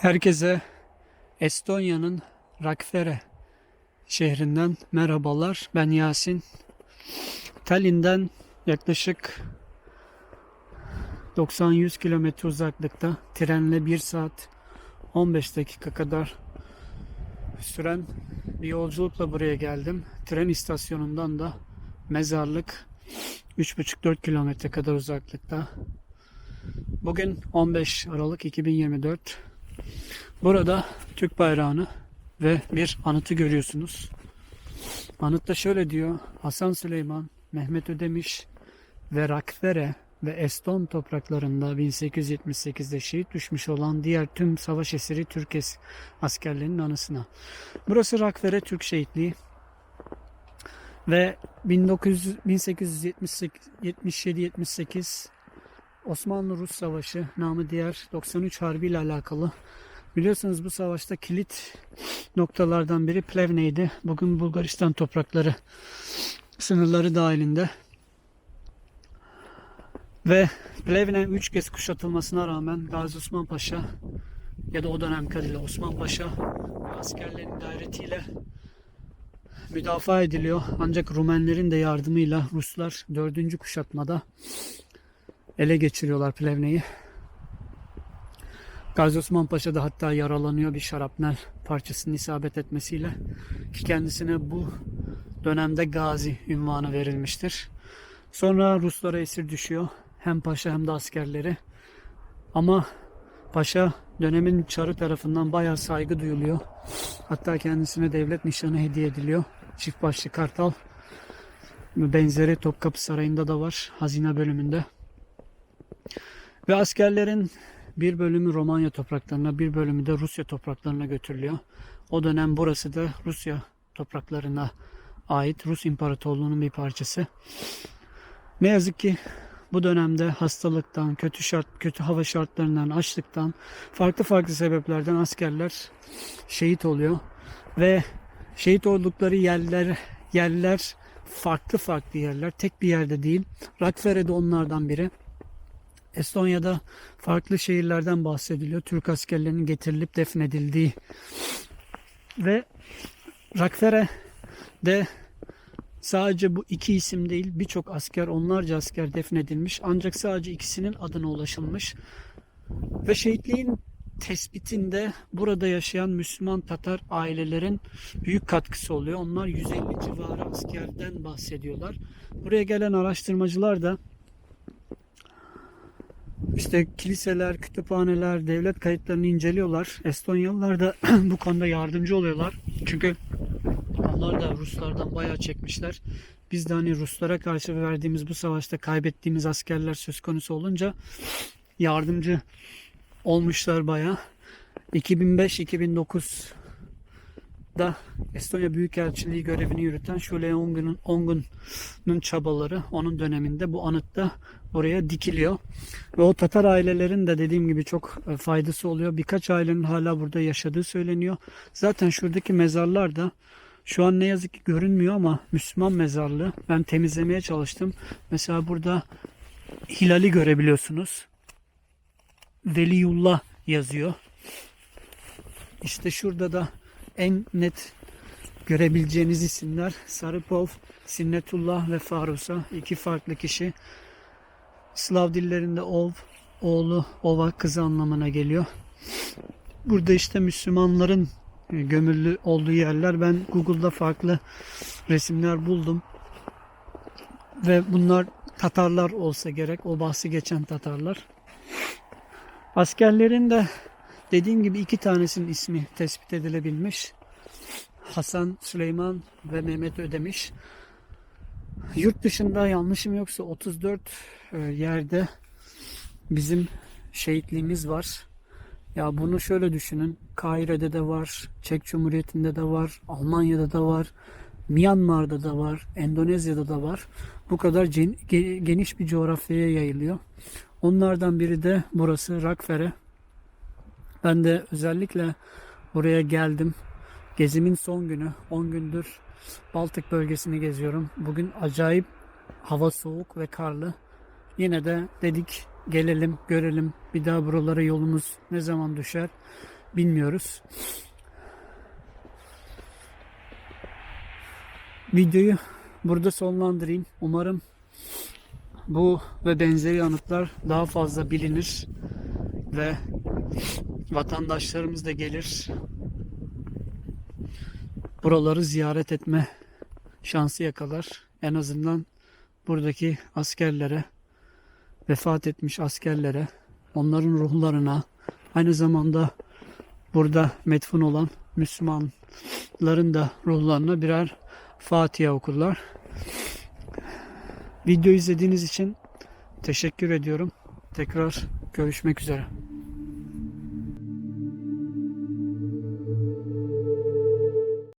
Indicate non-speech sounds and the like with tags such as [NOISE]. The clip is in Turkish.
Herkese Estonya'nın Rakvere şehrinden merhabalar. Ben Yasin. Tallinn'den yaklaşık 90-100 kilometre uzaklıkta trenle 1 saat 15 dakika kadar süren bir yolculukla buraya geldim. Tren istasyonundan da mezarlık 3,5-4 kilometre kadar uzaklıkta. Bugün 15 Aralık 2024. Burada Türk bayrağını ve bir anıtı görüyorsunuz. Anıtta şöyle diyor. Hasan Süleyman, Mehmet Ödemiş ve Rakvere ve Eston topraklarında 1878'de şehit düşmüş olan diğer tüm savaş esiri Türk askerlerinin anısına. Burası Rakvere Türk şehitliği ve 1900 1877-78 Osmanlı-Rus Savaşı namı diğer 93 Harbi ile alakalı. Biliyorsunuz bu savaşta kilit noktalardan biri Plevne'ydi. Bugün Bulgaristan toprakları sınırları dahilinde. Ve Plevne 3 kez kuşatılmasına rağmen Gazi Osman Paşa ya da o dönem adıyla Osman Paşa askerlerin gayretiyle müdafaa ediliyor. Ancak Rumenlerin de yardımıyla Ruslar 4. kuşatmada ele geçiriyorlar Plevne'yi. Gazi Osman Paşa da hatta yaralanıyor bir şarapnel parçasının isabet etmesiyle ki kendisine bu dönemde Gazi ünvanı verilmiştir. Sonra Ruslara esir düşüyor. Hem paşa hem de askerleri. Ama paşa dönemin çarı tarafından bayağı saygı duyuluyor. Hatta kendisine devlet nişanı hediye ediliyor. Çift başlı kartal. Benzeri Topkapı Sarayı'nda da var. Hazine bölümünde. Ve askerlerin bir bölümü Romanya topraklarına, bir bölümü de Rusya topraklarına götürülüyor. O dönem burası da Rusya topraklarına ait Rus İmparatorluğu'nun bir parçası. Ne yazık ki bu dönemde hastalıktan, kötü şart, kötü hava şartlarından, açlıktan, farklı farklı sebeplerden askerler şehit oluyor ve şehit oldukları yerler yerler farklı farklı yerler, tek bir yerde değil. Rakvere de onlardan biri. Estonya'da farklı şehirlerden bahsediliyor. Türk askerlerinin getirilip defnedildiği ve Rakvere'de sadece bu iki isim değil birçok asker onlarca asker defnedilmiş ancak sadece ikisinin adına ulaşılmış ve şehitliğin tespitinde burada yaşayan Müslüman Tatar ailelerin büyük katkısı oluyor. Onlar 150 civarı askerden bahsediyorlar. Buraya gelen araştırmacılar da işte kiliseler, kütüphaneler, devlet kayıtlarını inceliyorlar. Estonyalılar da [CLEARS THROAT] bu konuda yardımcı oluyorlar. Çünkü onlar da Ruslardan bayağı çekmişler. Biz de hani Ruslara karşı verdiğimiz bu savaşta kaybettiğimiz askerler söz konusu olunca yardımcı olmuşlar bayağı. 2005-2009'da Estonya Büyükelçiliği görevini yürüten Şule Ongun'un Ongun'un çabaları onun döneminde bu anıtta oraya dikiliyor. Ve o Tatar ailelerin de dediğim gibi çok e, faydası oluyor. Birkaç ailenin hala burada yaşadığı söyleniyor. Zaten şuradaki mezarlar da şu an ne yazık ki görünmüyor ama Müslüman mezarlığı. Ben temizlemeye çalıştım. Mesela burada hilali görebiliyorsunuz. Veliyullah yazıyor. İşte şurada da en net görebileceğiniz isimler Sarıpov, Sinnetullah ve Farusa. iki farklı kişi. Slav dillerinde ov, oğlu, ova, kızı anlamına geliyor. Burada işte Müslümanların e, gömülü olduğu yerler. Ben Google'da farklı resimler buldum. Ve bunlar Tatarlar olsa gerek. O bahsi geçen Tatarlar. Askerlerin de dediğim gibi iki tanesinin ismi tespit edilebilmiş. Hasan Süleyman ve Mehmet Ödemiş. Yurt dışında yanlışım yoksa 34 e, yerde bizim şehitliğimiz var. Ya bunu şöyle düşünün. Kahire'de de var, Çek Cumhuriyeti'nde de var, Almanya'da da var, Myanmar'da da var, Endonezya'da da var. Bu kadar gen- ge- geniş bir coğrafyaya yayılıyor. Onlardan biri de burası Rakvere. Ben de özellikle buraya geldim. Gezimin son günü. 10 gündür Baltık bölgesini geziyorum. Bugün acayip hava soğuk ve karlı. Yine de dedik gelelim, görelim. Bir daha buralara yolumuz ne zaman düşer? bilmiyoruz. Videoyu burada sonlandırayım. Umarım bu ve benzeri anıtlar daha fazla bilinir ve vatandaşlarımız da gelir. Buraları ziyaret etme şansı yakalar. En azından buradaki askerlere, vefat etmiş askerlere, onların ruhlarına, aynı zamanda burada metfun olan Müslümanların da ruhlarına birer Fatiha okurlar. Video izlediğiniz için teşekkür ediyorum. Tekrar görüşmek üzere.